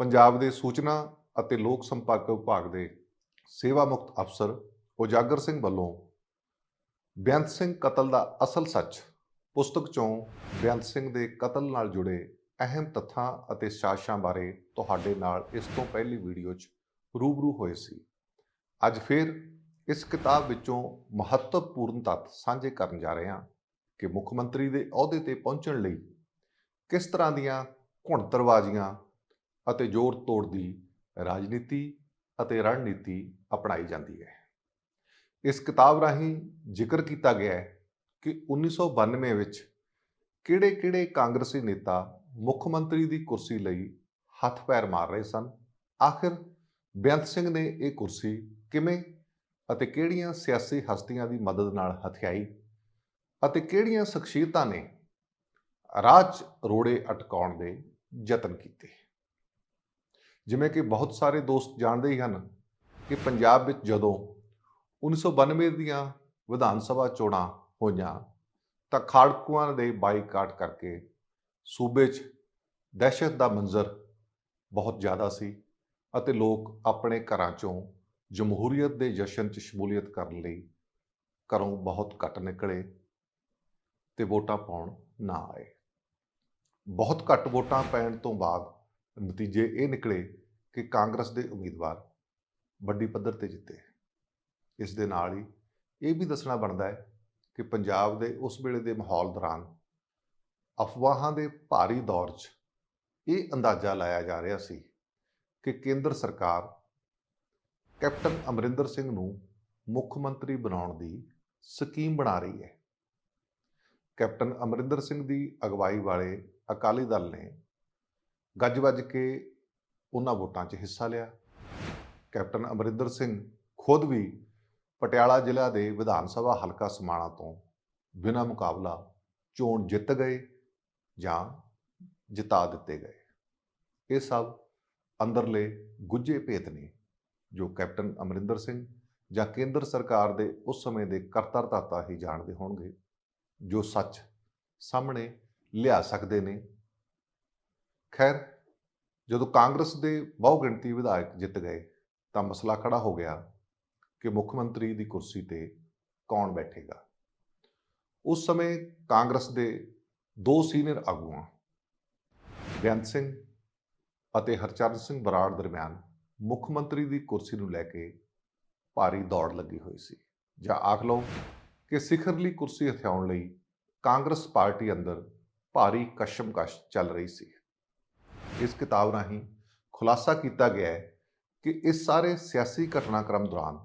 ਪੰਜਾਬ ਦੇ ਸੂਚਨਾ ਅਤੇ ਲੋਕ ਸੰਪਰਕ ਵਿਭਾਗ ਦੇ ਸੇਵਾ ਮੁਕਤ ਅਫਸਰ ਉਜਾਗਰ ਸਿੰਘ ਵੱਲੋਂ ਬੇਅੰਤ ਸਿੰਘ ਕਤਲ ਦਾ ਅਸਲ ਸੱਚ ਪੁਸਤਕ ਚੋਂ ਬੇਅੰਤ ਸਿੰਘ ਦੇ ਕਤਲ ਨਾਲ ਜੁੜੇ ਅਹਿਮ ਤੱਥਾਂ ਅਤੇ ਸਾਸ਼ਾਂ ਬਾਰੇ ਤੁਹਾਡੇ ਨਾਲ ਇਸ ਤੋਂ ਪਹਿਲੀ ਵੀਡੀਓ 'ਚ ਰੂਬਰੂ ਹੋਏ ਸੀ। ਅੱਜ ਫਿਰ ਇਸ ਕਿਤਾਬ ਵਿੱਚੋਂ ਮਹੱਤਵਪੂਰਨ ਤੱਥ ਸਾਂਝੇ ਕਰਨ ਜਾ ਰਹੇ ਹਾਂ ਕਿ ਮੁੱਖ ਮੰਤਰੀ ਦੇ ਅਹੁਦੇ ਤੇ ਪਹੁੰਚਣ ਲਈ ਕਿਸ ਤਰ੍ਹਾਂ ਦੀਆਂ ਘੁਣਤਰਬਾਜ਼ੀਆਂ ਅਤੇ ਜ਼ੋਰ ਤੋੜ ਦੀ ਰਾਜਨੀਤੀ ਅਤੇ ਰਣਨੀਤੀ ਅਪਣਾਈ ਜਾਂਦੀ ਹੈ। ਇਸ ਕਿਤਾਬ ਰਾਹੀਂ ਜ਼ਿਕਰ ਕੀਤਾ ਗਿਆ ਹੈ ਕਿ 1992 ਵਿੱਚ ਕਿਹੜੇ-ਕਿਹੜੇ ਕਾਂਗਰਸੀ ਨੇਤਾ ਮੁੱਖ ਮੰਤਰੀ ਦੀ ਕੁਰਸੀ ਲਈ ਹੱਥ ਪੈਰ ਮਾਰ ਰਹੇ ਸਨ? ਆਖਿਰ ਬੇਅੰਤ ਸਿੰਘ ਨੇ ਇਹ ਕੁਰਸੀ ਕਿਵੇਂ ਅਤੇ ਕਿਹੜੀਆਂ ਸਿਆਸੀ ਹਸਤੀਆਂ ਦੀ ਮਦਦ ਨਾਲ ਹਥਿਆਈ ਅਤੇ ਕਿਹੜੀਆਂ ਸ਼ਖਸੀਅਤਾਂ ਨੇ ਰਾਜ ਰੋੜੇ ਅਟਕਾਉਣ ਦੇ ਯਤਨ ਕੀਤੇ? ਜਿਵੇਂ ਕਿ ਬਹੁਤ ਸਾਰੇ ਦੋਸਤ ਜਾਣਦੇ ਹੀ ਹਨ ਕਿ ਪੰਜਾਬ ਵਿੱਚ ਜਦੋਂ 1992 ਦੀਆਂ ਵਿਧਾਨ ਸਭਾ ਚੋਣਾਂ ਹੋਈਆਂ ਤਾਂ ਖਾੜਕੂਆਂ ਦੇ ਬਾਈਕਾਟ ਕਰਕੇ ਸੂਬੇ 'ਚ ਦਹਿਸ਼ਤ ਦਾ ਮੰਜ਼ਰ ਬਹੁਤ ਜ਼ਿਆਦਾ ਸੀ ਅਤੇ ਲੋਕ ਆਪਣੇ ਘਰਾਂ 'ਚੋਂ ਜਮਹੂਰੀਅਤ ਦੇ ਜਸ਼ਨ 'ਚ ਸ਼ਮੂਲੀਅਤ ਕਰਨ ਲਈ ਘਰੋਂ ਬਹੁਤ ਘੱਟ ਨਿਕਲੇ ਤੇ ਵੋਟਾਂ ਪਾਉਣ ਨਾ ਆਏ। ਬਹੁਤ ਘੱਟ ਵੋਟਾਂ ਪੈਣ ਤੋਂ ਬਾਅਦ ਨਤੀਜੇ ਇਹ ਨਿਕਲੇ ਕਿ ਕਾਂਗਰਸ ਦੇ ਉਮੀਦਵਾਰ ਵੱਡੀ ਪੱਧਰ ਤੇ ਜਿੱਤੇ। ਇਸ ਦੇ ਨਾਲ ਹੀ ਇਹ ਵੀ ਦੱਸਣਾ ਬਣਦਾ ਹੈ ਕਿ ਪੰਜਾਬ ਦੇ ਉਸ ਵੇਲੇ ਦੇ ਮਾਹੌਲ ਦੌਰਾਨ ਅਫਵਾਹਾਂ ਦੇ ਭਾਰੀ ਦੌਰ 'ਚ ਇਹ ਅੰਦਾਜ਼ਾ ਲਾਇਆ ਜਾ ਰਿਹਾ ਸੀ ਕਿ ਕੇਂਦਰ ਸਰਕਾਰ ਕੈਪਟਨ ਅਮਰਿੰਦਰ ਸਿੰਘ ਨੂੰ ਮੁੱਖ ਮੰਤਰੀ ਬਣਾਉਣ ਦੀ ਸਕੀਮ ਬਣਾ ਰਹੀ ਹੈ। ਕੈਪਟਨ ਅਮਰਿੰਦਰ ਸਿੰਘ ਦੀ ਅਗਵਾਈ ਵਾਲੇ ਅਕਾਲੀ ਦਲ ਨੇ ਗੱਜ-ਵੱਜ ਕੇ ਉਹਨਾਂ ਵੋਟਾਂ 'ਚ ਹਿੱਸਾ ਲਿਆ। ਕੈਪਟਨ ਅਮਰਿੰਦਰ ਸਿੰਘ ਖੁਦ ਵੀ ਪਟਿਆਲਾ ਜ਼ਿਲ੍ਹਾ ਦੇ ਵਿਧਾਨ ਸਭਾ ਹਲਕਾ ਸਮਾਣਾ ਤੋਂ ਬਿਨਾਂ ਮੁਕਾਬਲਾ ਚੋਣ ਜਿੱਤ ਗਏ ਜਾਂ ਜਿਤਾ ਦਿੱਤੇ ਗਏ। ਇਹ ਸਭ ਅੰਦਰਲੇ ਗੁੱਝੇ ਭੇਤ ਨੇ ਜੋ ਕੈਪਟਨ ਅਮਰਿੰਦਰ ਸਿੰਘ ਜਾਂ ਕੇਂਦਰ ਸਰਕਾਰ ਦੇ ਉਸ ਸਮੇਂ ਦੇ ਕਰਤਾਰਦਾਤਾ ਹੀ ਜਾਣਦੇ ਹੋਣਗੇ, ਜੋ ਸੱਚ ਸਾਹਮਣੇ ਲਿਆ ਸਕਦੇ ਨੇ। ਖੈਰ ਜਦੋਂ ਕਾਂਗਰਸ ਦੇ ਬਹੁਗਿਣਤੀ ਵਿਧਾਇਕ ਜਿੱਤ ਗਏ, ਤਾਂ ਮਸਲਾ ਖੜਾ ਹੋ ਗਿਆ ਕਿ ਮੁੱਖ ਮੰਤਰੀ ਦੀ ਕੁਰਸੀ ਤੇ ਕੌਣ ਬੈਠੇਗਾ। ਉਸ ਸਮੇਂ ਕਾਂਗਰਸ ਦੇ ਦੋ ਸੀਨੀਅਰ ਆਗੂਆਂ ਬੇਅੰਤ ਸਿੰਘ ਅਤੇ ਹਰਚਰਨ ਸਿੰਘ ਬਰਾੜ ਦਰਮਿਆਨ ਮੁੱਖ ਮੰਤਰੀ ਦੀ ਕੁਰਸੀ ਨੂੰ ਲੈ ਕੇ ਭਾਰੀ ਦੌੜ ਲੱਗੀ ਹੋਈ ਸੀ। ਜਾਂ ਆਖ ਲਓ ਕਿ ਸਿਖਰਲੀ ਕੁਰਸੀ ਹਥਿਆਉਣ ਲਈ ਕਾਂਗਰਸ ਪਾਰਟੀ ਅੰਦਰ ਭਾਰੀ ਕਸ਼ਮਕਸ਼ ਚੱਲ ਰਹੀ ਸੀ। ਇਸ ਕਿਤਾਬ ਰਾਹੀਂ ਖੁਲਾਸਾ ਕੀਤਾ ਗਿਆ ਹੈ ਕਿ ਇਸ ਸਾਰੇ ਸਿਆਸੀ ਘਟਨਾਕ੍ਰਮ ਦੌਰਾਨ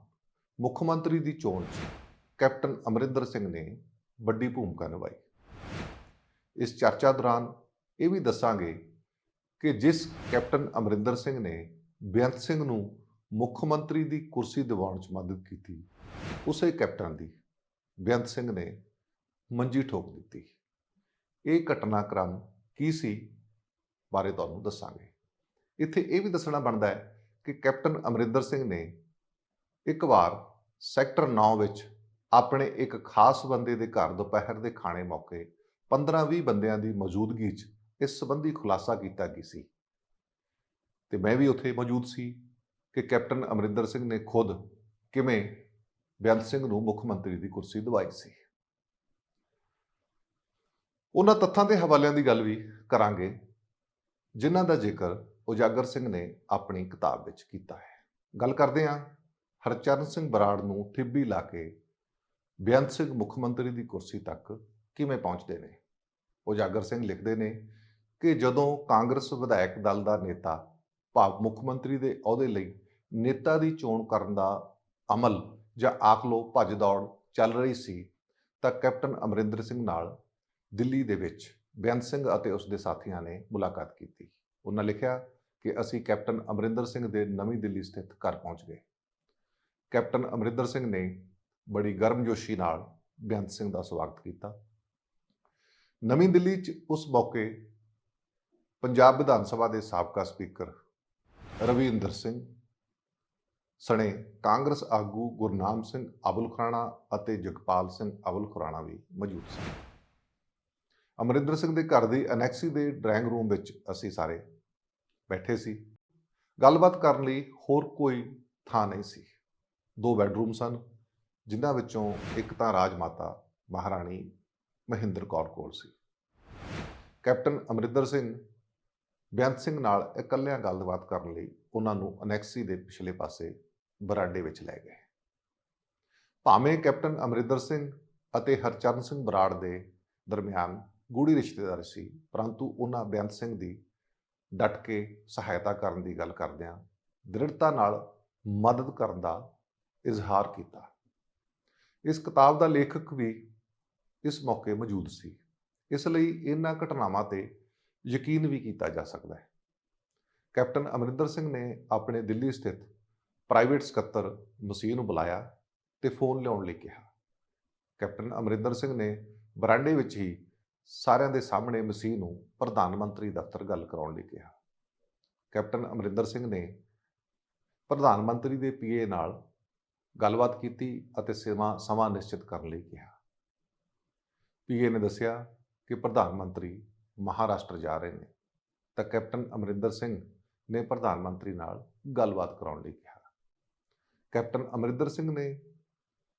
ਮੁੱਖ ਮੰਤਰੀ ਦੀ ਚੋਣ 'ਚ ਕੈਪਟਨ ਅਮਰਿੰਦਰ ਸਿੰਘ ਨੇ ਵੱਡੀ ਭੂਮਿਕਾ ਨਿਭਾਈ। ਇਸ ਚਰਚਾ ਦੌਰਾਨ ਇਹ ਵੀ ਦੱਸਾਂਗੇ ਕਿ ਜਿਸ ਕੈਪਟਨ ਅਮਰਿੰਦਰ ਸਿੰਘ ਨੇ ਬੇਅੰਤ ਸਿੰਘ ਨੂੰ ਮੁੱਖ ਮੰਤਰੀ ਦੀ ਕੁਰਸੀ ਦਿਵਾਉਣ 'ਚ ਮਦਦ ਕੀਤੀ, ਉਸੇ ਕੈਪਟਨ ਦੀ ਬੇਅੰਤ ਸਿੰਘ ਨੇ ਮੰਜੀ ਠੋਕ ਦਿੱਤੀ। ਇਹ ਘਟਨਾਕ੍ਰਮ ਕੀ ਸੀ ਬਾਰੇ ਤੁਹਾਨੂੰ ਦੱਸਾਂਗੇ। ਇੱਥੇ ਇਹ ਵੀ ਦੱਸਣਾ ਬਣਦਾ ਹੈ ਕਿ ਕੈਪਟਨ ਅਮਰਿੰਦਰ ਸਿੰਘ ਨੇ ਇੱਕ ਵਾਰ ਸੈਕਟਰ 9 ਵਿੱਚ ਆਪਣੇ ਇੱਕ ਖਾਸ ਬੰਦੇ ਦੇ ਘਰ ਦੁਪਹਿਰ ਦੇ ਖਾਣੇ ਮੌਕੇ 15-20 ਬੰਦਿਆਂ ਦੀ ਮੌਜੂਦਗੀ 'ਚ ਇਸ ਸੰਬੰਧੀ ਖੁਲਾਸਾ ਕੀਤਾ ਕੀ ਸੀ। ਤੇ ਮੈਂ ਵੀ ਉੱਥੇ ਮੌਜੂਦ ਸੀ ਕਿ ਕੈਪਟਨ ਅਮਰਿੰਦਰ ਸਿੰਘ ਨੇ ਖੁਦ ਕਿਵੇਂ ਬੇਅੰਤ ਸਿੰਘ ਨੂੰ ਮੁੱਖ ਮੰਤਰੀ ਦੀ ਕੁਰਸੀ ਦਿਵਾਈ ਸੀ। ਉਹਨਾਂ ਤੱਥਾਂ ਦੇ ਹਵਾਲਿਆਂ ਦੀ ਗੱਲ ਵੀ ਕਰਾਂਗੇ। ਜਿਨ੍ਹਾਂ ਦਾ ਜ਼ਿਕਰ ਉਜਾਗਰ ਸਿੰਘ ਨੇ ਆਪਣੀ ਕਿਤਾਬ ਵਿੱਚ ਕੀਤਾ ਹੈ। ਗੱਲ ਕਰਦੇ ਹਾਂ ਹਰਚਰਨ ਸਿੰਘ ਬਰਾੜ ਨੂੰ ਠਿੱਬੀ ਲਾ ਕੇ ਬੇਅੰਤ ਸਿੰਘ ਮੁੱਖ ਮੰਤਰੀ ਦੀ ਕੁਰਸੀ ਤੱਕ ਕਿਵੇਂ ਪਹੁੰਚਦੇ ਨੇ? ਉਜਾਗਰ ਸਿੰਘ ਲਿਖਦੇ ਨੇ ਕਿ ਜਦੋਂ ਕਾਂਗਰਸ ਵਿਧਾਇਕ ਦਲ ਦਾ ਨੇਤਾ ਭਾਵ ਮੁੱਖ ਮੰਤਰੀ ਦੇ ਅਹੁਦੇ ਲਈ ਨੇਤਾ ਦੀ ਚੋਣ ਕਰਨ ਦਾ ਅਮਲ ਜਾਂ ਆਖ ਲੋ ਭੱਜ ਦੌੜ ਚੱਲ ਰਹੀ ਸੀ ਤਾਂ ਕੈਪਟਨ ਅਮਰਿੰਦਰ ਸਿੰਘ ਨਾਲ ਦਿੱਲੀ ਦੇ ਵਿੱਚ ਬੇਅੰਤ ਸਿੰਘ ਅਤੇ ਉਸ ਦੇ ਸਾਥੀਆਂ ਨੇ ਮੁਲਾਕਾਤ ਕੀਤੀ। ਉਹਨਾਂ ਲਿਖਿਆ ਕਿ ਅਸੀਂ ਕੈਪਟਨ ਅਮਰਿੰਦਰ ਸਿੰਘ ਦੇ ਨਵੀਂ ਦਿੱਲੀ ਸਥਿਤ ਘਰ ਪਹੁੰਚ ਗਏ। ਕੈਪਟਨ ਅਮਰਿੰਦਰ ਸਿੰਘ ਨੇ ਬੜੀ ਗਰਮਜੋਸ਼ੀ ਨਾਲ ਬੇਅੰਤ ਸਿੰਘ ਦਾ ਸਵਾਗਤ ਕੀਤਾ। ਨਵੀਂ ਦਿੱਲੀ 'ਚ ਉਸ ਮੌਕੇ ਪੰਜਾਬ ਵਿਧਾਨ ਸਭਾ ਦੇ ਸਾਬਕਾ ਸਪੀਕਰ ਰਵਿੰਦਰ ਸਿੰਘ, ਸਣੇ ਕਾਂਗਰਸ ਆਗੂ ਗੁਰਨਾਮ ਸਿੰਘ ਅਬੁਲ ਖੁਰਾਣਾ ਅਤੇ ਜਗਪਾਲ ਸਿੰਘ ਅਬੁਲ ਖੁਰਾਣਾ ਵੀ ਮੌਜੂਦ ਸਨ ਅਮਰਿੰਦਰ ਸਿੰਘ ਦੇ ਘਰ ਦੀ ਅਨੈਕਸੀ ਦੇ ਡਰਾਇੰਗ ਰੂਮ ਵਿੱਚ ਅਸੀਂ ਸਾਰੇ ਬੈਠੇ ਸੀ। ਗੱਲਬਾਤ ਕਰਨ ਲਈ ਹੋਰ ਕੋਈ ਥਾਂ ਨਹੀਂ ਸੀ। ਦੋ ਬੈੱਡਰੂਮ ਸਨ, ਜਿਨ੍ਹਾਂ ਵਿੱਚੋਂ ਇੱਕ ਤਾਂ ਰਾਜ ਮਾਤਾ ਮਹਾਰਾਣੀ ਮਹਿੰਦਰ ਕੌਰ ਕੋਲ ਸੀ। ਕੈਪਟਨ ਅਮਰਿੰਦਰ ਸਿੰਘ, ਬੇਅੰਤ ਸਿੰਘ ਨਾਲ ਇਕੱਲਿਆਂ ਗੱਲਬਾਤ ਕਰਨ ਲਈ ਉਹਨਾਂ ਨੂੰ ਅਨੈਕਸੀ ਦੇ ਪਿਛਲੇ ਪਾਸੇ ਬਰਾਂਡੇ ਵਿੱਚ ਲੈ ਗਏ। ਭਾਵੇਂ ਕੈਪਟਨ ਅਮਰਿੰਦਰ ਸਿੰਘ ਅਤੇ ਹਰਚਰਨ ਸਿੰਘ ਬਰਾੜ ਦੇ ਦਰਮਿਆਨ ਗੂੜੀ ਰਿਸ਼ਤੇਦਾਰੀ ਸੀ, ਪਰੰਤੂ ਉਹਨਾਂ ਬੇਅੰਤ ਸਿੰਘ ਦੀ ਡਟ ਕੇ ਸਹਾਇਤਾ ਕਰਨ ਦੀ ਗੱਲ ਕਰਦਿਆਂ ਦ੍ਰਿੜਤਾ ਨਾਲ ਮਦਦ ਕਰਨ ਦਾ ਇਜ਼ਹਾਰ ਕੀਤਾ। ਇਸ ਕਿਤਾਬ ਦਾ ਲੇਖਕ ਵੀ ਇਸ ਮੌਕੇ ਮੌਜੂਦ ਸੀ। ਇਸ ਲਈ ਇਹਨਾਂ ਘਟਨਾਵਾਂ ਤੇ ਯਕੀਨ ਵੀ ਕੀਤਾ ਜਾ ਸਕਦਾ ਹੈ। ਕੈਪਟਨ ਅਮਰਿੰਦਰ ਸਿੰਘ ਨੇ ਆਪਣੇ ਦਿੱਲੀ ਸਥਿਤ ਪ੍ਰਾਈਵੇਟ ਸਕੱਤਰ ਮਸੀਹ ਨੂੰ ਬੁਲਾਇਆ ਤੇ ਫੋਨ ਲਿਆਉਣ ਲਈ ਕਿਹਾ। ਕੈਪਟਨ ਅਮਰਿੰਦਰ ਸਿੰਘ ਨੇ ਬਰਾਂਡੇ ਵਿੱਚ ਹੀ ਸਾਰਿਆਂ ਦੇ ਸਾਹਮਣੇ ਮਸੀਹ ਨੂੰ ਪ੍ਰਧਾਨ ਮੰਤਰੀ ਦਫ਼ਤਰ ਗੱਲ ਕਰਾਉਣ ਲਈ ਕਿਹਾ। ਕੈਪਟਨ ਅਮਰਿੰਦਰ ਸਿੰਘ ਨੇ ਪ੍ਰਧਾਨ ਮੰਤਰੀ ਦੇ ਪੀਏ ਨਾਲ ਗੱਲਬਾਤ ਕੀਤੀ ਅਤੇ ਸਮਾਂ ਸਮਾਂ ਨਿਸ਼ਚਿਤ ਕਰਨ ਲਈ ਕਿਹਾ। ਪੀਏ ਨੇ ਦੱਸਿਆ ਕਿ ਪ੍ਰਧਾਨ ਮੰਤਰੀ ਮਹਾਰਾਸ਼ਟਰ ਜਾ ਰਹੇ ਨੇ, ਤਾਂ ਕੈਪਟਨ ਅਮਰਿੰਦਰ ਸਿੰਘ ਨੇ ਪ੍ਰਧਾਨ ਮੰਤਰੀ ਨਾਲ ਗੱਲਬਾਤ ਕਰਾਉਣ ਲਈ ਕਿਹਾ। ਕੈਪਟਨ ਅਮਰਿੰਦਰ ਸਿੰਘ ਨੇ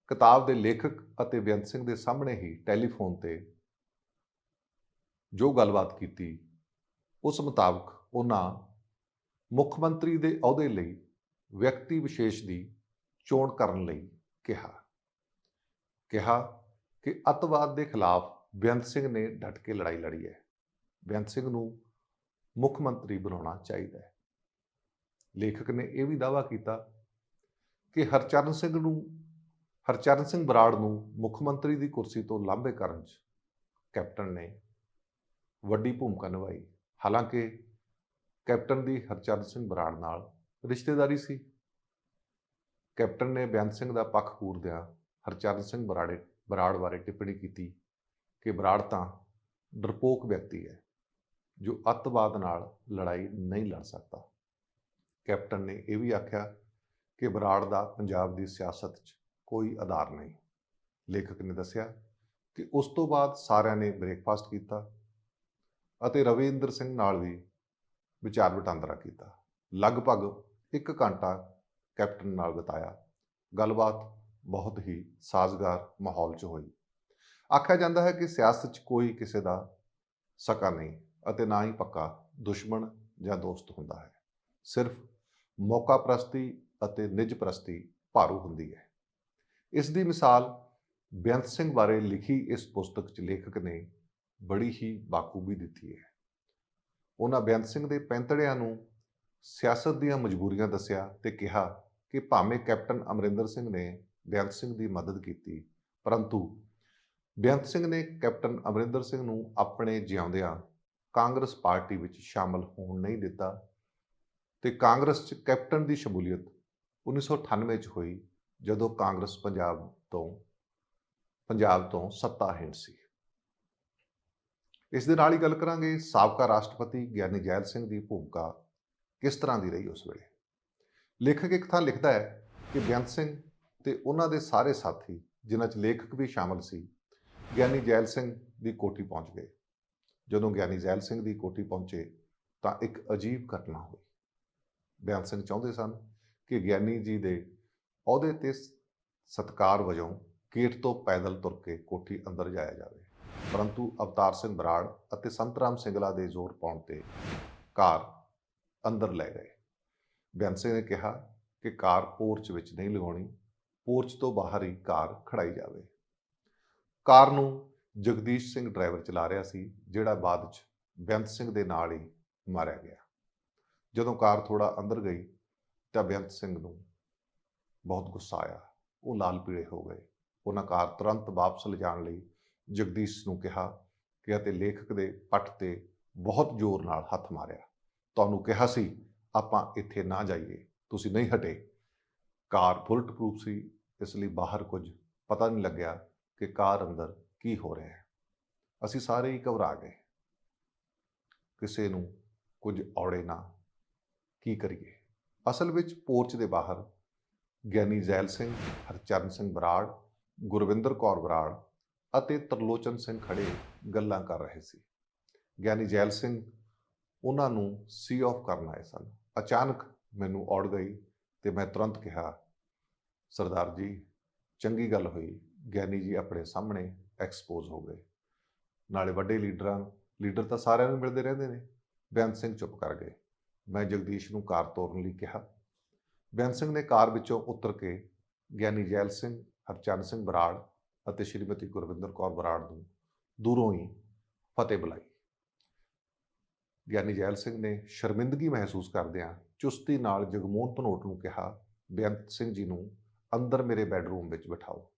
ਕਿਤਾਬ ਦੇ ਲੇਖਕ ਅਤੇ ਬੇਅੰਤ ਸਿੰਘ ਦੇ ਸਾਹਮਣੇ ਹੀ ਟੈਲੀਫੋਨ ਤੇ ਜੋ ਗੱਲਬਾਤ ਕੀਤੀ, ਉਸ ਮੁਤਾਬਕ ਉਹਨਾਂ ਮੁੱਖ ਮੰਤਰੀ ਦੇ ਅਹੁਦੇ ਲਈ ਵਿਅਕਤੀ ਵਿਸ਼ੇਸ਼ ਦੀ ਚੋਣ ਕਰਨ ਲਈ ਕਿਹਾ। ਕਿਹਾ ਕਿ ਅਤਵਾਦ ਦੇ ਖਿਲਾਫ ਬੇਅੰਤ ਸਿੰਘ ਨੇ ਡਟ ਕੇ ਲੜਾਈ ਲੜੀ ਹੈ। ਬੇਅੰਤ ਸਿੰਘ ਨੂੰ ਮੁੱਖ ਮੰਤਰੀ ਬਣਾਉਣਾ ਚਾਹੀਦਾ ਹੈ। ਲੇਖਕ ਨੇ ਇਹ ਵੀ ਦਾਅਵਾ ਕੀਤਾ ਕਿ ਹਰਚਰਨ ਸਿੰਘ ਨੂੰ, ਹਰਚਰਨ ਸਿੰਘ ਬਰਾੜ ਨੂੰ ਮੁੱਖ ਮੰਤਰੀ ਦੀ ਕੁਰਸੀ ਤੋਂ ਲਾਂਭੇ ਕਰਨ 'ਚ ਕੈਪਟਨ ਨੇ ਵੱਡੀ ਭੂਮਿਕਾ ਨਿਭਾਈ। ਹਾਲਾਂਕਿ ਕੈਪਟਨ ਦੀ ਹਰਚਰਨ ਸਿੰਘ ਬਰਾੜ ਨਾਲ ਰਿਸ਼ਤੇਦਾਰੀ ਸੀ। ਕੈਪਟਨ ਨੇ ਬੇਅੰਤ ਸਿੰਘ ਦਾ ਪੱਖ ਪੂਰਦਿਆਂ ਹਰਚਰਨ ਸਿੰਘ ਬਰਾੜੇ, ਬਰਾੜ ਬਾਰੇ ਟਿੱਪਣੀ ਕੀਤੀ ਕਿ ਬਰਾੜ ਤਾਂ ਡਰਪੋਕ ਵਿਅਕਤੀ ਹੈ, ਜੋ ਅੱਤਵਾਦ ਨਾਲ ਲੜਾਈ ਨਹੀਂ ਲੜ ਸਕਦਾ। ਕੈਪਟਨ ਨੇ ਇਹ ਵੀ ਆਖਿਆ ਕਿ ਬਰਾੜ ਦਾ ਪੰਜਾਬ ਦੀ ਸਿਆਸਤ 'ਚ ਕੋਈ ਆਧਾਰ ਨਹੀਂ। ਲੇਖਕ ਨੇ ਦੱਸਿਆ ਕਿ ਉਸ ਤੋਂ ਬਾਅਦ ਸਾਰਿਆਂ ਨੇ ਬ੍ਰੇਕਫਾਸਟ ਕੀਤਾ ਅਤੇ ਰਵਿੰਦਰ ਸਿੰਘ ਨਾਲ ਵੀ ਵਿਚਾਰ ਵਟਾਂਦਰਾ ਕੀਤਾ। ਲਗਭਗ 1 ਘੰਟਾ ਕੈਪਟਨ ਨਾਲ ਬਿਤਾਇਆ। ਗੱਲਬਾਤ ਬਹੁਤ ਹੀ ਸਾਜ਼ਗਾਰ ਮਾਹੌਲ 'ਚ ਹੋਈ। ਆਖਿਆ ਜਾਂਦਾ ਹੈ ਕਿ ਸਿਆਸਤ 'ਚ ਕੋਈ ਕਿਸੇ ਦਾ ਸਕਾ ਨਹੀਂ ਅਤੇ ਨਾ ਹੀ ਪੱਕਾ ਦੁਸ਼ਮਣ ਜਾਂ ਦੋਸਤ ਹੁੰਦਾ ਹੈ। ਸਿਰਫ ਮੌਕਾ ਪ੍ਰਸਤੀ ਅਤੇ ਨਿਜ ਪ੍ਰਸਤੀ ਭਾਰੂ ਹੁੰਦੀ ਹੈ। ਇਸ ਦੀ ਮਿਸਾਲ ਬੇਅੰਤ ਸਿੰਘ ਬਾਰੇ ਲਿਖੀ ਇਸ ਪੁਸਤਕ 'ਚ ਲੇਖਕ ਨੇ ਬੜੀ ਹੀ ਬਾਖੂਬੀ ਦਿੱਤੀ ਹੈ। ਉਹਨਾਂ ਬੇਅੰਤ ਸਿੰਘ ਦੇ ਪੈਂਤੜਿਆਂ ਨੂੰ ਸਿਆਸਤ ਦੀਆਂ ਮਜਬੂਰੀਆਂ ਦੱਸਿਆ ਤੇ ਕਿਹਾ ਕਿ ਭਾਵੇਂ ਕੈਪਟਨ ਅਮਰਿੰਦਰ ਸਿੰਘ ਨੇ ਬੇਅੰਤ ਸਿੰਘ ਦੀ ਮਦਦ ਕੀਤੀ, ਪਰੰਤੂ ਬੇਅੰਤ ਸਿੰਘ ਨੇ ਕੈਪਟਨ ਅਮਰਿੰਦਰ ਸਿੰਘ ਨੂੰ ਆਪਣੇ ਜਿਉਂਦਿਆਂ ਕਾਂਗਰਸ ਪਾਰਟੀ ਵਿੱਚ ਸ਼ਾਮਲ ਹੋਣ ਨਹੀਂ ਦਿੱਤਾ ਤੇ ਕਾਂਗਰਸ 'ਚ ਕੈਪਟਨ ਦੀ ਸ਼ਮੂਲੀਅਤ 1998 'ਚ ਹੋਈ ਜਦੋਂ ਕਾਂਗਰਸ ਪੰਜਾਬ ਤੋਂ ਪੰਜਾਬ ਤੋਂ ਸੱਤਾਹੀਣ ਸੀ। ਇਸ ਦੇ ਨਾਲ ਹੀ ਗੱਲ ਕਰਾਂਗੇ, ਸਾਬਕਾ ਰਾਸ਼ਟਰਪਤੀ ਗਿਆਨੀ ਜੈਲ ਸਿੰਘ ਦੀ ਭੂਮਿਕਾ ਕਿਸ ਤਰ੍ਹਾਂ ਦੀ ਰਹੀ ਉਸ ਵੇਲੇ? ਲੇਖਕ ਇੱਕ ਥਾਂ ਲਿਖਦਾ ਹੈ ਕਿ ਬੇਅੰਤ ਸਿੰਘ ਤੇ ਉਹਨਾਂ ਦੇ ਸਾਰੇ ਸਾਥੀ, ਜਿਨ੍ਹਾਂ 'ਚ ਲੇਖਕ ਵੀ ਸ਼ਾਮਲ ਸੀ, ਗਿਆਨੀ ਜੈਲ ਸਿੰਘ ਦੀ ਕੋਠੀ ਪਹੁੰਚ ਗਏ। ਜਦੋਂ ਗਿਆਨੀ ਜੈਲ ਸਿੰਘ ਦੀ ਕੋਠੀ ਪਹੁੰਚੇ ਤਾਂ ਇੱਕ ਅਜੀਬ ਘਟਨਾ ਹੋਈ। ਬੇਅੰਤ ਸਿੰਘ ਚਾਹੁੰਦੇ ਸਨ ਕਿ ਗਿਆਨੀ ਜੀ ਦੇ ਅਹੁਦੇ ਤੇ ਸਤਕਾਰ ਵਜੋਂ ਗੇਟ ਤੋਂ ਪੈਦਲ ਤੁਰ ਕੇ ਕੋਠੀ ਅੰਦਰ ਜਾਇਆ ਜਾਵੇ। ਪਰੰਤੂ ਅਵਤਾਰ ਸਿੰਘ ਬਰਾੜ ਅਤੇ ਸੰਤਰਾਮ ਸਿੰਘਲਾ ਦੇ ਜ਼ੋਰ ਪਾਉਣ ਤੇ ਕਾਰ ਅੰਦਰ ਲੈ ਗਏ। ਬੇਅੰਤ ਸਿੰਘ ਨੇ ਕਿਹਾ ਕਿ ਕਾਰ ਪੋਰਚ ਵਿੱਚ ਨਹੀਂ ਲਗਾਉਣੀ, ਪੋਰਚ ਤੋਂ ਬਾਹਰ ਹੀ ਕਾਰ ਖੜਾਈ ਜਾਵੇ। ਕਾਰ ਨੂੰ ਜਗਦੀਸ਼ ਸਿੰਘ ਡਰਾਈਵਰ ਚਲਾ ਰਿਹਾ ਸੀ, ਜਿਹੜਾ ਬਾਅਦ ਚ ਬੇਅੰਤ ਸਿੰਘ ਦੇ ਨਾਲ ਹੀ ਮਾਰਿਆ ਗਿਆ। ਜਦੋਂ ਕਾਰ ਥੋੜਾ ਅੰਦਰ ਗਈ ਤਾਂ ਬੇਅੰਤ ਸਿੰਘ ਨੂੰ ਬਹੁਤ ਗੁੱਸਾ ਆਇਆ। ਉਹ ਲਾਲ ਪੀਲੇ ਹੋ ਗਏ। ਉਹਨਾਂ ਕਾਰ ਤੁਰੰਤ ਵਾਪਸ ਲਿਜਾਣ ਲਈ ਜਗਦੀਸ਼ ਨੂੰ ਕਿਹਾ ਕਿ ਅਤੇ ਲੇਖਕ ਦੇ ਪੱਟ ਤੇ ਬਹੁਤ ਜ਼ੋਰ ਨਾਲ ਹੱਥ ਮਾਰਿਆ। ਤੁਹਾਨੂੰ ਕਿਹਾ ਸੀ, ਆਪਾਂ ਇੱਥੇ ਨਾ ਜਾਈਏ, ਤੁਸੀਂ ਨਹੀਂ ਹਟੇ। ਕਾਰ ਬੁਲਟ ਪ੍ਰੂਫ ਸੀ, ਇਸ ਲਈ ਬਾਹਰ ਕੁਝ ਪਤਾ ਨਹੀਂ ਲੱਗਿਆ ਕਿ ਕਾਰ ਅੰਦਰ ਕੀ ਹੋ ਰਿਹਾ ਹੈ। ਅਸੀਂ ਸਾਰੇ ਹੀ ਘਬਰਾ ਗਏ। ਕਿਸੇ ਨੂੰ ਕੁਝ ਔੜੇ ਨਾ, ਕੀ ਕਰੀਏ? ਅਸਲ ਵਿੱਚ ਪੋਰਚ ਦੇ ਬਾਹਰ ਗਿਆਨੀ ਜ਼ੈਲ ਸਿੰਘ, ਹਰਚਰਨ ਸਿੰਘ ਬਰਾੜ, ਗੁਰਵਿੰਦਰ ਕੌਰ ਬਰਾੜ ਅਤੇ ਤਰਲੋਚਨ ਸਿੰਘ ਖੜੇ ਗੱਲਾਂ ਕਰ ਰਹੇ ਸੀ। ਗਿਆਨੀ ਜ਼ੈਲ ਸਿੰਘ, ਉਹਨਾਂ ਨੂੰ ਸੀ ਆਫ ਕਰਨ ਆਏ ਸਨ। ਅਚਾਨਕ ਮੈਨੂੰ ਔੜ ਗਈ ਤੇ ਮੈਂ ਤੁਰੰਤ ਕਿਹਾ, ਸਰਦਾਰ ਜੀ, ਚੰਗੀ ਗੱਲ ਹੋਈ। ਗਿਆਨੀ ਜੀ ਆਪਣੇ ਸਾਹਮਣੇ ਐਕਸਪੋਜ਼ ਹੋ ਗਏ। ਨਾਲੇ ਵੱਡੇ ਲੀਡਰਾਂ, ਲੀਡਰ ਤਾਂ ਸਾਰਿਆਂ ਨੂੰ ਮਿਲਦੇ ਰਹਿੰਦੇ ਨੇ। ਬੇਅੰਤ ਸਿੰਘ ਚੁੱਪ ਕਰ ਗਏ। ਮੈਂ ਜਗਦੀਸ਼ ਨੂੰ ਕਾਰ ਤੋਰਨ ਲਈ ਕਿਹਾ। ਬੇਅੰਤ ਸਿੰਘ ਨੇ ਕਾਰ ਵਿੱਚੋਂ ਉਤਰ ਕੇ ਗਿਆਨੀ ਜੈਲ ਸਿੰਘ, ਹਰਚੰਦ ਸਿੰਘ ਬਰਾੜ ਅਤੇ ਸ਼੍ਰੀਮਤੀ ਗੁਰਵਿੰਦਰ ਕੌਰ ਬਰਾੜ ਨੂੰ ਦੂਰੋਂ ਹੀ ਫਤਿਹ ਬੁਲਾਈ। ਗਿਆਨੀ ਜੈਲ ਸਿੰਘ ਨੇ ਸ਼ਰਮਿੰਦਗੀ ਮਹਿਸੂਸ ਕਰਦਿਆਂ ਚੁਸਤੀ ਨਾਲ ਜਗਮੋਹਨ ਭਨੋਟ ਨੂੰ ਕਿਹਾ, ਬੇਅੰਤ ਸਿੰਘ ਜੀ ਨੂੰ ਅੰਦਰ ਮੇਰੇ ਬੈੱਡਰੂਮ ਵਿੱਚ ਬਿਠਾਓ।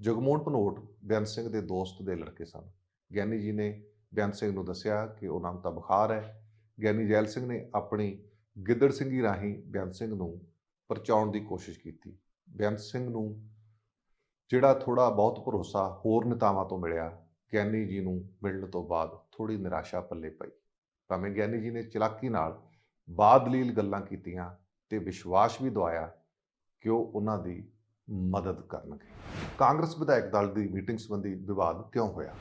ਜਗਮੋਹਨ ਭਨੋਟ ਬੇਅੰਤ ਸਿੰਘ ਦੇ ਦੋਸਤ ਦੇ ਲੜਕੇ ਸਨ। ਗਿਆਨੀ ਜੀ ਨੇ ਬੇਅੰਤ ਸਿੰਘ ਨੂੰ ਦੱਸਿਆ ਕਿ ਉਹਨਾਂ ਨੂੰ ਤਾਂ ਬੁਖਾਰ ਹੈ। ਗਿਆਨੀ ਜੈਲ ਸਿੰਘ ਨੇ ਆਪਣੀ ਗਿੱਦੜ ਸਿੰਘੀ ਰਾਹੀਂ ਬੇਅੰਤ ਸਿੰਘ ਨੂੰ ਪਰਚਾਉਣ ਦੀ ਕੋਸ਼ਿਸ਼ ਕੀਤੀ। ਬੇਅੰਤ ਸਿੰਘ ਨੂੰ ਜਿਹੜਾ ਥੋੜਾ ਬਹੁਤ ਭਰੋਸਾ ਹੋਰ ਨੇਤਾਵਾਂ ਤੋਂ ਮਿਲਿਆ, ਗਿਆਨੀ ਜੀ ਨੂੰ ਮਿਲਣ ਤੋਂ ਬਾਅਦ ਥੋੜੀ ਨਿਰਾਸ਼ਾ ਪੱਲੇ ਪਈ। ਭਾਵੇਂ ਗਿਆਨੀ ਜੀ ਨੇ ਚਲਾਕੀ ਨਾਲ ਬਾਦਲੀਲ ਗੱਲਾਂ ਕੀਤੀਆਂ ਤੇ ਵਿਸ਼ਵਾਸ ਵੀ ਦਵਾਇਆ ਕਿ ਉਹ ਉਹਨਾਂ ਦੀ ਮਦਦ ਕਰਨਗੇ। ਕਾਂਗਰਸ ਵਿਧਾਇਕ ਦਲ ਦੀ ਮੀਟਿੰਗ ਸੰਬੰਧੀ ਵਿਵਾਦ ਕਿਉਂ ਹੋਇਆ?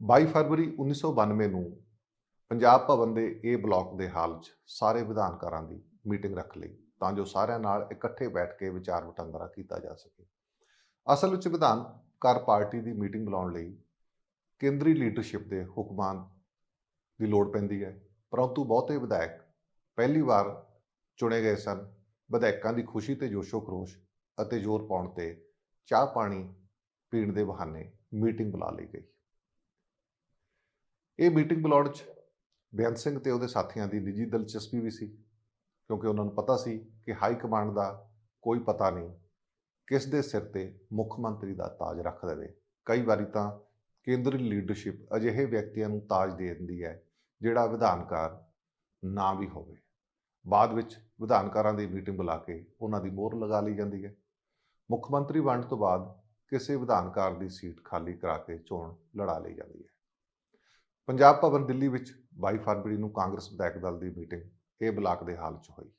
22 ਫਰਵਰੀ 1992 ਨੂੰ ਪੰਜਾਬ ਭਵਨ ਦੇ ਏ ਬਲਾਕ ਦੇ ਹਾਲ 'ਚ ਸਾਰੇ ਵਿਧਾਨਕਾਰਾਂ ਦੀ ਮੀਟਿੰਗ ਰੱਖ ਲਈ ਤਾਂ ਜੋ ਸਾਰਿਆਂ ਨਾਲ ਇਕੱਠੇ ਬੈਠ ਕੇ ਵਿਚਾਰ ਵਟਾਂਦਰਾ ਕੀਤਾ ਜਾ ਸਕੇ। ਅਸਲ ਵਿੱਚ ਵਿਧਾਨਕਾਰ ਪਾਰਟੀ ਦੀ ਮੀਟਿੰਗ ਬੁਲਾਉਣ ਲਈ ਕੇਂਦਰੀ ਲੀਡਰਸ਼ਿਪ ਦੇ ਹੁਕਮਾਂ ਦੀ ਲੋੜ ਪੈਂਦੀ ਹੈ, ਪਰੰਤੂ ਬਹੁਤੇ ਵਿਧਾਇਕ ਪਹਿਲੀ ਵਾਰ ਚੁਣੇ ਗਏ ਸਨ। ਵਿਧਾਇਕਾਂ ਦੀ ਖੁਸ਼ੀ ਤੇ ਜੋਸ਼ੋ ਖਰੋਸ਼ ਅਤੇ ਜ਼ੋਰ ਪਾਉਣ ਤੇ ਚਾਹ ਪਾਣੀ ਪੀਣ ਦੇ ਬਹਾਨੇ ਮੀਟਿੰਗ ਬੁਲਾ ਲਈ ਗਈ। ਇਹ ਮੀਟਿੰਗ ਬੁਲਾਉਣ 'ਚ ਬੇਅੰਤ ਸਿੰਘ ਤੇ ਉਹਦੇ ਸਾਥੀਆਂ ਦੀ ਨਿੱਜੀ ਦਿਲਚਸਪੀ ਵੀ ਸੀ, ਕਿਉਂਕਿ ਉਹਨਾਂ ਨੂੰ ਪਤਾ ਸੀ ਕਿ ਹਾਈ ਕਮਾਂਡ ਦਾ ਕੋਈ ਪਤਾ ਨਹੀਂ ਕਿਸ ਦੇ ਸਿਰ ਤੇ ਮੁੱਖ ਮੰਤਰੀ ਦਾ ਤਾਜ ਰੱਖ ਦੇਵੇ? ਕਈ ਵਾਰੀ ਤਾਂ ਕੇਂਦਰੀ ਲੀਡਰਸ਼ਿਪ ਅਜਿਹੇ ਵਿਅਕਤੀਆਂ ਨੂੰ ਤਾਜ ਦੇ ਦਿੰਦੀ ਹੈ, ਜਿਹੜਾ ਵਿਧਾਨਕਾਰ ਨਾ ਵੀ ਹੋਵੇ। ਬਾਅਦ ਵਿੱਚ ਵਿਧਾਨਕਾਰਾਂ ਦੀ ਮੀਟਿੰਗ ਬੁਲਾ ਕੇ ਉਹਨਾਂ ਦੀ ਮੋਹਰ ਲਗਾ ਲਈ ਜਾਂਦੀ ਹੈ। ਮੁੱਖ ਮੰਤਰੀ ਵੰਡ ਤੋਂ ਬਾਅਦ ਕਿਸੇ ਵਿਧਾਨਕਾਰ ਦੀ ਸੀਟ ਖਾਲੀ ਕਰਾ ਕੇ ਚੋਣ ਲੜਾ ਲਈ ਜਾਂਦੀ ਹੈ। ਪੰਜਾਬ ਭਵਨ ਦਿੱਲੀ ਵਿੱਚ 22 ਫਰਵਰੀ ਨੂੰ ਕਾਂਗਰਸ ਵਿਧਾਇਕ ਦਲ ਦੀ ਮੀਟਿੰਗ ਇਹ ਬਲਾਕ ਦੇ ਹਾਲ 'ਚ ਹੋਈ।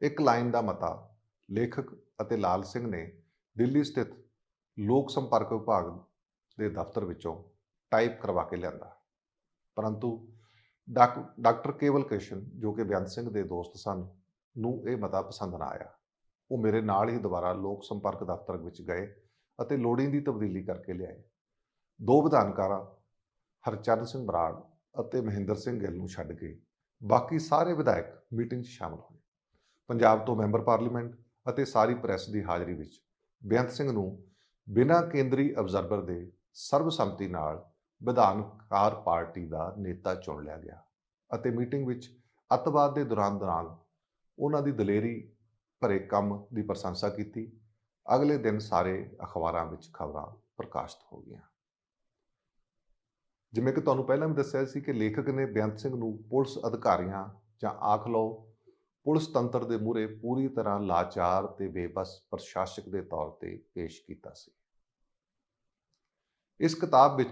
ਇੱਕ ਲਾਈਨ ਦਾ ਮਤਾ ਲੇਖਕ ਅਤੇ ਲਾਲ ਸਿੰਘ ਨੇ ਦਿੱਲੀ ਸਥਿਤ ਲੋਕ ਸੰਪਰਕ ਵਿਭਾਗ ਦੇ ਦਫ਼ਤਰ ਵਿੱਚੋਂ ਟਾਈਪ ਕਰਵਾ ਕੇ ਲਿਆਂਦਾ। ਪਰੰਤੂ ਡਾਕ- ਡਾਕਟਰ ਕੇਵਲ ਕ੍ਰਿਸ਼ਨ ਜੋ ਕਿ ਬੇਅੰਤ ਸਿੰਘ ਦੇ ਦੋਸਤ ਸਨ, ਨੂੰ ਇਹ ਮਤਾ ਪਸੰਦ ਨਾ ਆਇਆ। ਉਹ ਮੇਰੇ ਨਾਲ ਹੀ ਦੁਬਾਰਾ ਲੋਕ ਸੰਪਰਕ ਦਫ਼ਤਰ ਵਿੱਚ ਗਏ ਅਤੇ ਲੋੜੀਂਦੀ ਤਬਦੀਲੀ ਕਰਕੇ ਲਿਆਏ। ਦੋ ਵਿਧਾਨਕਾਰਾਂ, ਹਰਚੰਦ ਸਿੰਘ ਬਰਾੜ ਅਤੇ ਮਹਿੰਦਰ ਸਿੰਘ ਗਿੱਲ ਨੂੰ ਛੱਡ ਕੇ ਬਾਕੀ ਸਾਰੇ ਵਿਧਾਇਕ ਮੀਟਿੰਗ 'ਚ ਸ਼ਾਮਲ ਹੋਏ। ਪੰਜਾਬ ਤੋਂ ਮੈਂਬਰ ਪਾਰਲੀਮੈਂਟ ਅਤੇ ਸਾਰੀ ਪ੍ਰੈਸ ਦੀ ਹਾਜ਼ਰੀ ਵਿੱਚ। ਬੇਅੰਤ ਸਿੰਘ ਨੂੰ ਬਿਨਾਂ ਕੇਂਦਰੀ ਅਬਜ਼ਰਵਰ ਦੇ ਸਰਬਸੰਮਤੀ ਨਾਲ ਵਿਧਾਨਕਾਰ ਪਾਰਟੀ ਦਾ ਨੇਤਾ ਚੁਣ ਲਿਆ ਗਿਆ ਅਤੇ ਮੀਟਿੰਗ ਵਿੱਚ ਅੱਤਵਾਦ ਦੇ ਦੌਰਾਨ ਦੌਰਾਨ ਉਹਨਾਂ ਦੀ ਦਲੇਰੀ ਭਰੇ ਕੰਮ ਦੀ ਪ੍ਰਸ਼ੰਸਾ ਕੀਤੀ। ਅਗਲੇ ਦਿਨ ਸਾਰੇ ਅਖਬਾਰਾਂ ਵਿੱਚ ਖਬਰਾਂ ਪ੍ਰਕਾਸ਼ਿਤ ਹੋ ਗਈਆਂ। ਜਿਵੇਂ ਕਿ ਤੁਹਾਨੂੰ ਪਹਿਲਾਂ ਵੀ ਦੱਸਿਆ ਸੀ ਕਿ ਲੇਖਕ ਨੇ ਬੇਅੰਤ ਸਿੰਘ ਨੂੰ ਪੁਲਿਸ ਅਧਿਕਾਰੀਆਂ ਜਾਂ ਆਖ ਲਓ ਪੁਲਿਸ ਤੰਤਰ ਦੇ ਮੂਹਰੇ ਪੂਰੀ ਤਰ੍ਹਾਂ ਲਾਚਾਰ ਤੇ ਬੇਬਸ ਪ੍ਰਸ਼ਾਸਕ ਦੇ ਤੌਰ ਤੇ ਪੇਸ਼ ਕੀਤਾ ਸੀ। ਇਸ ਕਿਤਾਬ ਵਿੱਚ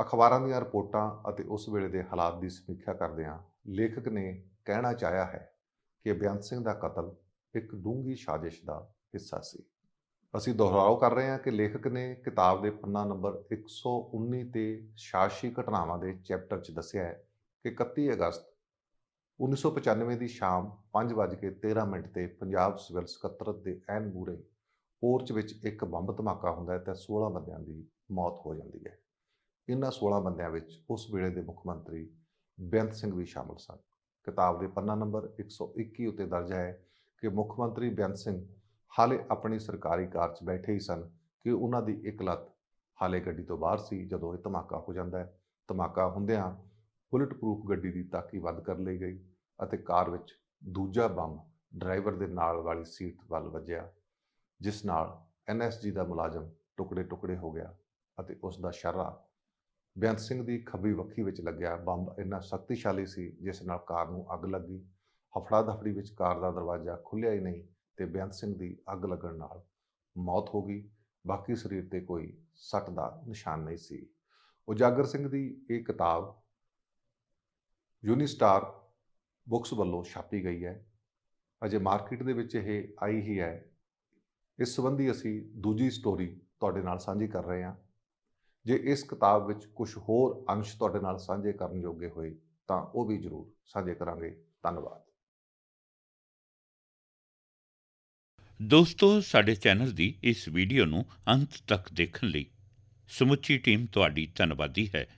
ਅਖਬਾਰਾਂ ਦੀਆਂ ਰਿਪੋਰਟਾਂ ਅਤੇ ਉਸ ਵੇਲੇ ਦੇ ਹਾਲਾਤ ਦੀ ਸਮੀਖਿਆ ਕਰਦਿਆਂ ਲੇਖਕ ਨੇ ਕਹਿਣਾ ਚਾਹਿਆ ਹੈ ਕਿ ਬੇਅੰਤ ਸਿੰਘ ਦਾ ਕਤਲ ਇੱਕ ਡੂੰਘੀ ਸਾਜ਼ਿਸ਼ ਦਾ ਹਿੱਸਾ ਸੀ। ਅਸੀਂ ਦੁਹਰਾਓ ਕਰ ਰਹੇ ਹਾਂ ਕਿ ਲੇਖਕ ਨੇ ਕਿਤਾਬ ਦੇ ਪੰਨਾ ਨੰਬਰ 119 ਤੇ ਸ਼ਾਸੀ ਘਟਨਾਵਾਂ ਦੇ ਚੈਪਟਰ 'ਚ ਦੱਸਿਆ ਹੈ ਕਿ 31 ਅਗਸਤ 1995 ਦੀ ਸ਼ਾਮ 5:13 ਮਿੰਟ ਤੇ ਪੰਜਾਬ ਸਿਵਲ ਸਕੱਤਰਤ ਦੇ ਐਨ ਮੂਰੇ ਪੋਰਚ ਵਿੱਚ ਇੱਕ ਬੰਬ ਧਮਾਕਾ ਹੁੰਦਾ ਹੈ ਤੇ 16 ਬੰਦਿਆਂ ਦੀ ਮੌਤ ਹੋ ਜਾਂਦੀ ਹੈ। ਇਹਨਾਂ 16 ਬੰਦਿਆਂ ਵਿੱਚ ਉਸ ਵੇਲੇ ਦੇ ਮੁੱਖ ਮੰਤਰੀ ਬੇਅੰਤ ਸਿੰਘ ਵੀ ਸ਼ਾਮਲ ਸਨ। ਕਿਤਾਬ ਦੇ ਪੰਨਾ ਨੰਬਰ 121 ਉੱਤੇ ਦਰਜ ਹੈ ਕਿ ਮੁੱਖ ਮੰਤਰੀ ਬੇਅੰਤ ਸਿੰਘ ਹਾਲੇ ਆਪਣੀ ਸਰਕਾਰੀ ਕਾਰ 'ਚ ਬੈਠੇ ਹੀ ਸਨ ਕਿ ਉਹਨਾਂ ਦੀ ਇੱਕ ਲੱਤ ਹਾਲੇ ਗੱਡੀ ਤੋਂ ਬਾਹਰ ਸੀ ਜਦੋਂ ਇਹ ਧਮਾਕਾ ਹੋ ਜਾਂਦਾ ਹੈ। ਧਮਾਕਾ ਹੁੰਦਿਆਂ ਬੁਲਟ ਪ੍ਰੂਫ ਗੱਡੀ ਦੀ ਤਾਕੀ ਵੱਧ ਕਰ ਲਈ ਗਈ ਅਤੇ ਕਾਰ ਵਿੱਚ ਦੂਜਾ ਬੰਬ ਡਰਾਈਵਰ ਦੇ ਨਾਲ ਵਾਲੀ ਸੀਟ ਵੱਲ ਵੱਜਿਆ, ਜਿਸ ਨਾਲ ਐਨਐਸਜੀ ਦਾ ਮੁਲਾਜ਼ਮ ਟੁਕੜੇ-ਟੁਕੜੇ ਹੋ ਗਿਆ ਅਤੇ ਉਸ ਦਾ ਸ਼ਰਰਾ ਬੇਅੰਤ ਸਿੰਘ ਦੀ ਖੱਬੀ ਵੱਖੀ ਵਿੱਚ ਲੱਗਿਆ। ਬੰਬ ਇੰਨਾ ਸ਼ਕਤੀਸ਼ਾਲੀ ਸੀ ਜਿਸ ਨਾਲ ਕਾਰ ਨੂੰ ਅੱਗ ਲੱਗੀ। ਹਫੜਾ ਦਫੜੀ ਵਿੱਚ ਕਾਰ ਦਾ ਦਰਵਾਜ਼ਾ ਖੁੱਲਿਆ ਹੀ ਨਹੀਂ ਤੇ ਬੇਅੰਤ ਸਿੰਘ ਦੀ ਅੱਗ ਲੱਗਣ ਨਾਲ ਮੌਤ ਹੋ ਗਈ। ਬਾਕੀ ਸਰੀਰ ਤੇ ਕੋਈ ਸੱਟ ਦਾ ਨਿਸ਼ਾਨ ਨਹੀਂ ਸੀ। ਉਜਾਗਰ ਸਿੰਘ ਦੀ ਇਹ ਕਿਤਾਬ ਯੂਨੀਸਟਾਰ ਬੁੱਕਸ ਵੱਲੋਂ ਛਾਪੀ ਗਈ ਹੈ। ਅਜੇ ਮਾਰਕੀਟ ਦੇ ਵਿੱਚ ਇਹ ਆਈ ਹੀ ਹੈ। ਇਸ ਸੰਬੰਧੀ ਅਸੀਂ ਦੂਜੀ ਸਟੋਰੀ ਤੁਹਾਡੇ ਨਾਲ ਸਾਂਝੀ ਕਰ ਰਹੇ ਹਾਂ। ਜੇ ਇਸ ਕਿਤਾਬ ਵਿੱਚ ਕੁਝ ਹੋਰ ਅੰਸ਼ ਤੁਹਾਡੇ ਨਾਲ ਸਾਂਝੇ ਕਰਨ ਯੋਗੇ ਹੋਏ, ਤਾਂ ਉਹ ਵੀ ਜ਼ਰੂਰ ਸਾਂਝੇ ਕਰਾਂਗੇ। ਧੰਨਵਾਦ। ਦੋਸਤੋ, ਸਾਡੇ ਚੈਨਲ ਦੀ ਇਸ ਵੀਡੀਓ ਨੂੰ ਅੰਤ ਤੱਕ ਦੇਖਣ ਲਈ ਸਮੁੱਚੀ ਟੀਮ ਤੁਹਾਡੀ ਧੰਨਵਾਦੀ ਹੈ।